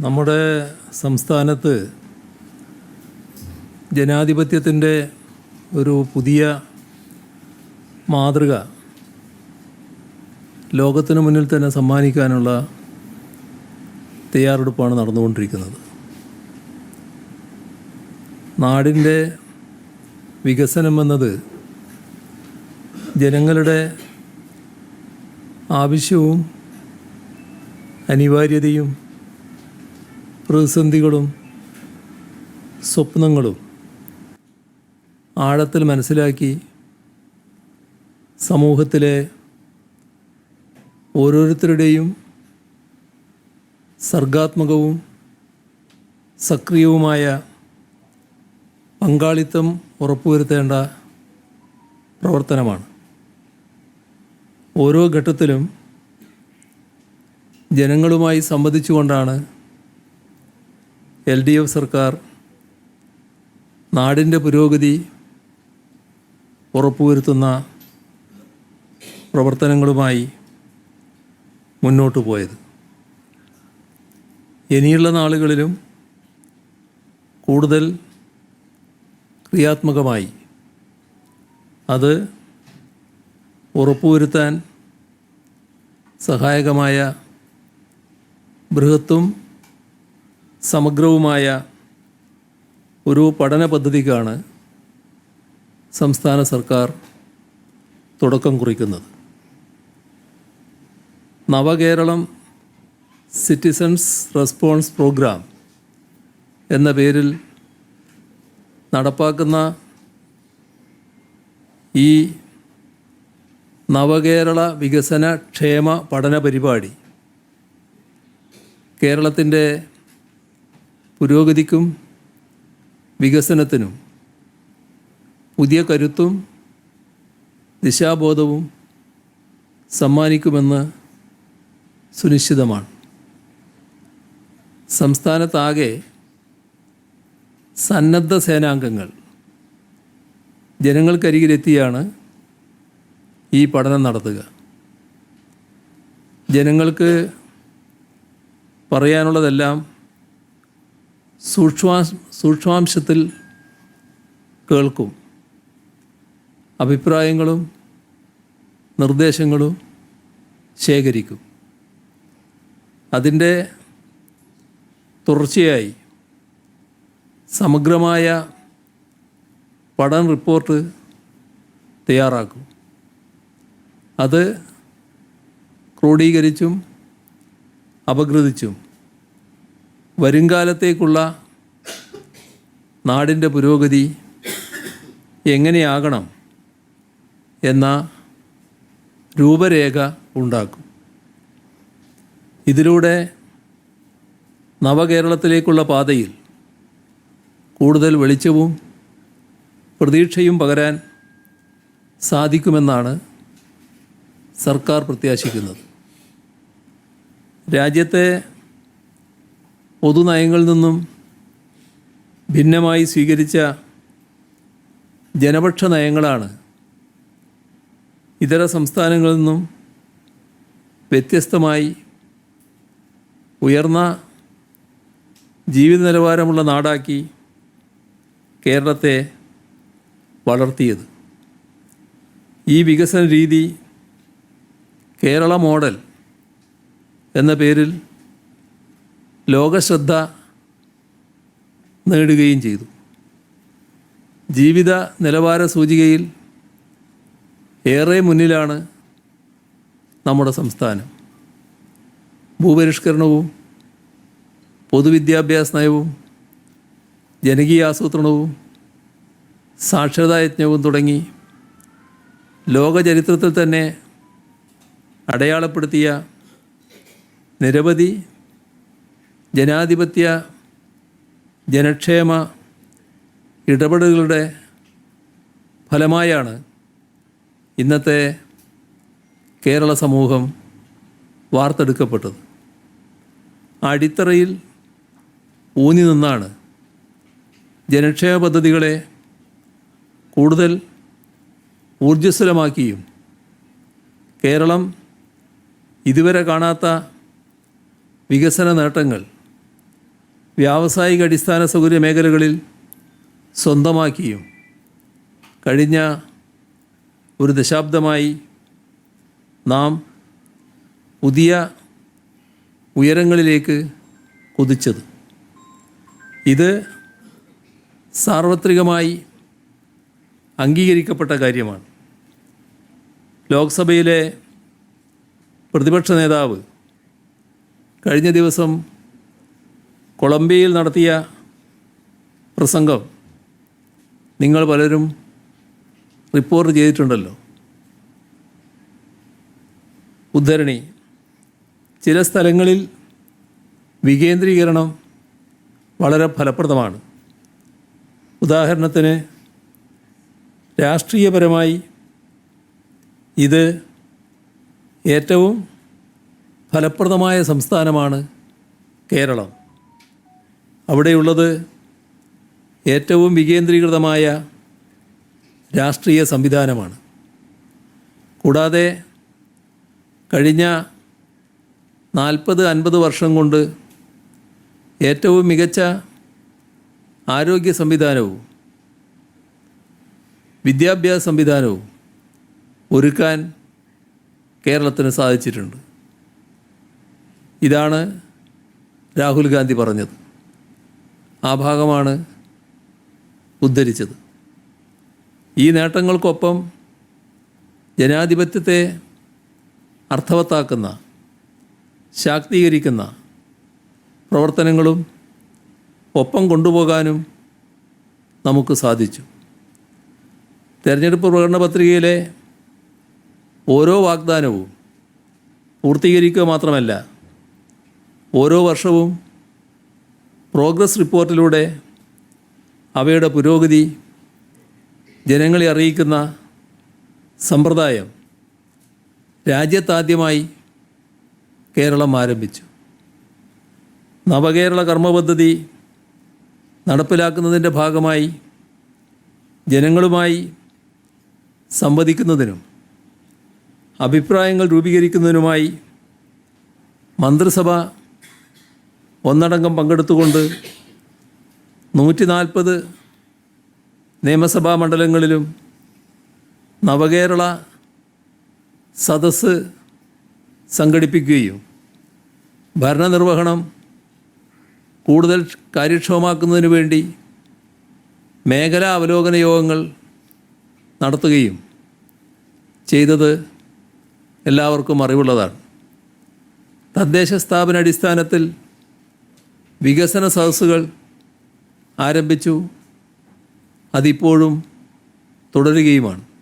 നമ്മുടെ സംസ്ഥാനത്ത് ജനാധിപത്യത്തിന്റെ ഒരു പുതിയ മാതൃക ലോകത്തിന് മുന്നിൽ തന്നെ സമ്മാനിക്കാനുള്ള തയ്യാറെടുപ്പാണ് നടന്നുകൊണ്ടിരിക്കുന്നത്. നാടിന്റെ വികസനം എന്നത് ജനങ്ങളുടെ ആവശ്യവും അനിവാര്യതയും പ്രതിസന്ധികളും സ്വപ്നങ്ങളും ആഴത്തിൽ മനസ്സിലാക്കി സമൂഹത്തിലെ ഓരോരുത്തരുടെയും സർഗാത്മകവും സക്രിയവുമായ പങ്കാളിത്തം ഉറപ്പുവരുത്തേണ്ട പ്രവർത്തനമാണ്. ഓരോ ഘട്ടത്തിലും ജനങ്ങളുമായി സംവദിച്ചുകൊണ്ടാണ് എൽ ഡി എഫ് സർക്കാർ നാടിന്റെ പുരോഗതി ഉറപ്പുവരുത്തുന്ന പ്രവർത്തനങ്ങളുമായി മുന്നോട്ട് പോയത്. ഇനിയുള്ള നാളുകളിലും കൂടുതൽ ക്രിയാത്മകമായി അത് ഉറപ്പുവരുത്താൻ സഹായകമായ ബൃഹത്തും സമഗ്രവുമായ ഒരു പഠന പദ്ധതിക്കാണ് സംസ്ഥാന സർക്കാർ തുടക്കം കുറിക്കുന്നത്. നവകേരളം സിറ്റിസൺസ് റെസ്പോൺസ് പ്രോഗ്രാം എന്ന പേരിൽ നടപ്പാക്കുന്ന ഈ നവകേരള വികസന ക്ഷേമ പഠന പരിപാടി കേരളത്തിന്റെ പുരോഗതിക്കും വികസനത്തിനും പുതിയ കരുത്തും ദിശാബോധവും സമ്മാനിക്കുമെന്ന് സുനിശ്ചിതമാണ്. സംസ്ഥാനത്താകെ സന്നദ്ധ സേനാംഗങ്ങൾ ജനങ്ങൾക്കരികിലെത്തിയാണ് ഈ പഠനം നടത്തുക. ജനങ്ങൾക്ക് പറയാനുള്ളതെല്ലാം സൂക്ഷ്മാ സൂക്ഷ്മാംശത്തിൽ കേൾക്കും. അഭിപ്രായങ്ങളും നിർദ്ദേശങ്ങളും ശേഖരിക്കും. അതിന്റെ തുടർച്ചയായി സമഗ്രമായ പഠന റിപ്പോർട്ട് തയ്യാറാക്കും. അത് ക്രോഡീകരിച്ചും അപഗ്രഥിച്ചും വരുംകാലത്തേക്കുള്ള നാടിന്റെ പുരോഗതി എങ്ങനെയാകണം എന്ന രൂപരേഖ ഉണ്ടാക്കും. ഇതിലൂടെ നവകേരളത്തിലേക്കുള്ള പാതയിൽ കൂടുതൽ വെളിച്ചവും പ്രതീക്ഷയും പകരാൻ സാധിക്കുമെന്നാണ് സർക്കാർ പ്രത്യാശിക്കുന്നത്. രാജ്യത്തെ പൊതുനയങ്ങളിൽ നിന്നും ഭിന്നമായി സ്വീകരിച്ച ജനപക്ഷ നയങ്ങളാണ് ഇതര സംസ്ഥാനങ്ങളിൽ നിന്നും വ്യത്യസ്തമായി ഉയർന്ന ജീവിത നിലവാരമുള്ള നാടാക്കി കേരളത്തെ വളർത്തിയത്. ഈ വികസന രീതി കേരള മോഡൽ എന്ന പേരിൽ ലോകശ്രദ്ധ നേടുകയും ചെയ്തു. ജീവിത നിലവാര സൂചികയിൽ ഏറെ മുന്നിലാണ് നമ്മുടെ സംസ്ഥാനം. ഭൂപരിഷ്കരണവും പൊതുവിദ്യാഭ്യാസ നയവും ജനകീയ ആസൂത്രണവും സാക്ഷരതാ യജ്ഞവും തുടങ്ങി ലോകചരിത്രത്തിൽ തന്നെ അടയാളപ്പെടുത്തിയ നിരവധി ജനാധിപത്യ ജനക്ഷേമ ഇടപെടലുകളുടെ ഫലമായാണ് ഇന്നത്തെ കേരള സമൂഹം വാർത്തെടുക്കപ്പെട്ടത്. അടിത്തറയിൽ ഊന്നി നിന്നാണ് ജനക്ഷേമ പദ്ധതികളെ കൂടുതൽ ഊർജസ്വലമാക്കിയും കേരളം ഇതുവരെ കാണാത്ത വികസന നേട്ടങ്ങൾ വ്യാവസായിക അടിസ്ഥാന സൗകര്യ മേഖലകളിൽ സ്വന്തമാക്കിയും കഴിഞ്ഞ ഒരു ദശാബ്ദമായി നാം പുതിയ ഉയരങ്ങളിലേക്ക് കുതിച്ചത്. ഇത് സാർവത്രികമായി അംഗീകരിക്കപ്പെട്ട കാര്യമാണ്. ലോക്സഭയിലെ പ്രതിപക്ഷ നേതാവ് കഴിഞ്ഞ ദിവസം കൊളംബിയയിൽ നടത്തിയ പ്രസംഗം നിങ്ങൾ പലരും റിപ്പോർട്ട് ചെയ്തിട്ടുണ്ടല്ലോ. ഉദ്ധരണി ചില സ്ഥലങ്ങളിൽ വികേന്ദ്രീകരണം വളരെ ഫലപ്രദമാണ്. ഉദാഹരണത്തിന് രാഷ്ട്രീയപരമായി ഇത് ഏറ്റവും ഫലപ്രദമായ സംസ്ഥാനമാണ് കേരളം. അവിടെയുള്ളത് ഏറ്റവും വികേന്ദ്രീകൃതമായ രാഷ്ട്രീയ സംവിധാനമാണ്. കൂടാതെ കഴിഞ്ഞ നാൽപ്പത് അൻപത് വർഷം കൊണ്ട് ഏറ്റവും മികച്ച ആരോഗ്യ സംവിധാനവും വിദ്യാഭ്യാസ സംവിധാനവും ഒരുക്കാൻ കേരളത്തിന് സാധിച്ചിട്ടുണ്ട്. ഇതാണ് രാഹുൽ ഗാന്ധി പറഞ്ഞത്. ആ ഭാഗമാണ് ഉദ്ധരിച്ചത്. ഈ നേട്ടങ്ങൾക്കൊപ്പം ജനാധിപത്യത്തെ അർത്ഥവത്താക്കുന്ന ശാക്തീകരിക്കുന്ന പ്രവർത്തനങ്ങളും ഒപ്പം കൊണ്ടുപോകാനും നമുക്ക് സാധിച്ചു. തെരഞ്ഞെടുപ്പ് പ്രകടന പത്രികയിലെ ഓരോ വാഗ്ദാനവും പൂർത്തീകരിക്കുക മാത്രമല്ല ഓരോ വർഷവും പ്രോഗ്രസ് റിപ്പോർട്ടിലൂടെ അവയുടെ പുരോഗതി ജനങ്ങളെ അറിയിക്കുന്ന സമ്പ്രദായം രാജ്യത്താദ്യമായി കേരളം ആരംഭിച്ചു. നവകേരള കർമ്മപദ്ധതി നടപ്പിലാക്കുന്നതിന്റെ ഭാഗമായി ജനങ്ങളുമായി സംവദിക്കുന്നതിനും അഭിപ്രായങ്ങൾ രൂപീകരിക്കുന്നതിനുമായി മന്ത്രിസഭ ഒന്നടങ്കം പങ്കെടുത്തുകൊണ്ട് നൂറ്റി നാൽപ്പത് നിയമസഭാ മണ്ഡലങ്ങളിലും നവകേരള സദസ്സ് സംഘടിപ്പിക്കുകയും ഭരണനിർവഹണം കൂടുതൽ കാര്യക്ഷമമാക്കുന്നതിന് വേണ്ടി മേഖലാ അവലോകന യോഗങ്ങൾ നടത്തുകയും ചെയ്തത് എല്ലാവർക്കും അറിവുള്ളതാണ്. തദ്ദേശ സ്ഥാപന അടിസ്ഥാനത്തിൽ വികസന സദസ്സുകൾ ആരംഭിച്ചു. അതിപ്പോഴും തുടരുകയുമാണ്.